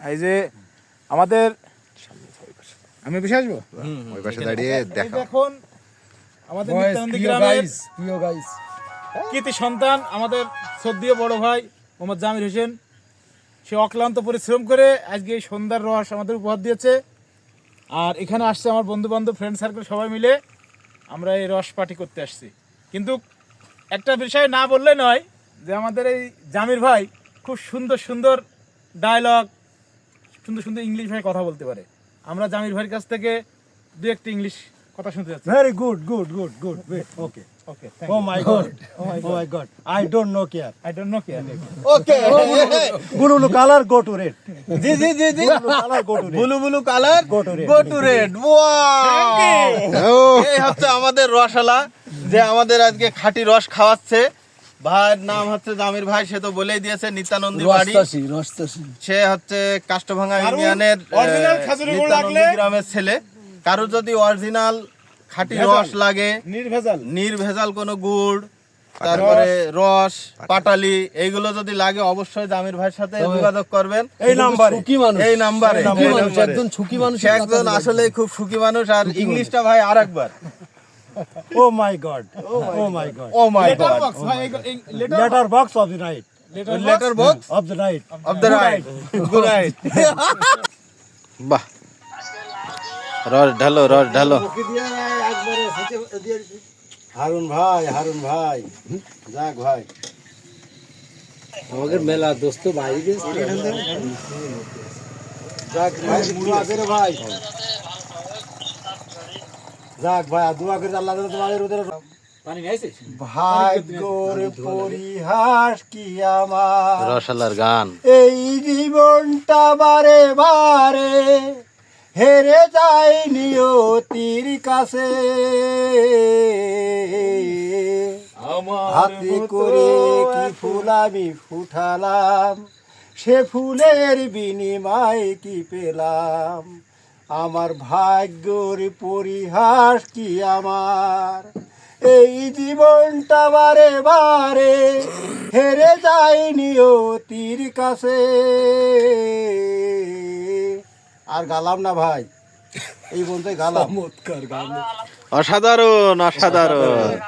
এই যে আমাদের আমি বেশি আসব? ওই পাশে দাঁড়িয়ে দেখা দেখুন আমাদের নিত্যানন্দী গ্রামের প্রিয় guys। কৃতি সন্তান আমাদের সদ্যীয় বড় ভাই মোহাম্মদ জামির হোসেন। সে অক্লান্ত পরিশ্রম করে আজকে এই সন্ধ্যার রস আমাদের উপহার দিয়েছে। আর এখানে আসছে আমার বন্ধু বান্ধব ফ্রেন্ড সার্কেল সবাই মিলে। আমরা এই রস পার্টি করতে আসছি। কিন্তু একটা বিষয় না বললে নয় যে আমাদের এই জামির ভাই খুব সুন্দর সুন্দর ডায়লগ সুন্দর সুন্দর ইংলিশ ভাষায় কথা বলতে পারে আমরা জামির ভাইয়ের কাছ থেকে দু একটা ইংলিশ কথা শুনতে যাচ্ছি Very good, good, good, good. Wait, okay. Okay Oh my god. Oh my god. I don't know care. I don't know care okay Blue blue color go to red. জি জি জি জি Blue color go to red. Blue blue colour Go to red. Go to red এই হচ্ছে আমাদের রসালা যে আমাদের আজকে খাঁটি রস খাওয়াচ্ছে ভাইয়ের নাম হচ্ছে জামির ভাই সে তো বলেই দিয়েছে নিত্যানন্দী বাড়ি। সে হচ্ছে কাষ্টভাঙা কারুর ইউনিয়নের গ্রামের ছেলে। কারও যদি অরিজিনাল খাঁটি রস লাগে নির্ভেজাল। নির্ভেজাল কোনো গুড় তারপরে রস পাটালি এইগুলো যদি লাগে অবশ্যই জামির ভাইয়ের সাথে যোগাযোগ করবেন। এই নাম্বারে। সুখী মানুষ। এই নাম্বারে। একজন সুখী মানুষ একজন আসলে খুব সুখী মানুষ আর ইংলিশটা ভাই আরেকবার। Oh my god. Oh my god. Oh my letter god box ভাই letter Letter box? of the night. Letter box Of the night. Of the right good right বাহ রস ঢালো রস ঢালো হারুন ভাই হারুন ভাই যাক ভাই আমাদের মেলা দোস্ত বাইরে গেছে যাক ভাই দোয়া করে ভাই যাক ভাই দোয়া করে আল্লাহ তোমাদের ওদের পানি ভাগ্যর পরিহাস কি আমার? রসালার গান। এই জীবনটা বারে বারে হেরে যায় নিয়তির কাছে। হাতে করে কি ফুল আমি ফুটালাম? সে ফুলের বিনিময় কি পেলাম? আমার ভাগ্যর পরিহাস কি আমার? এই জীবনটা বারে বারে হেরে যায় নিয়তির কাছে। আর গালাম না ভাই এই বলতে গালাম। অসাধারণ। অসাধারণ।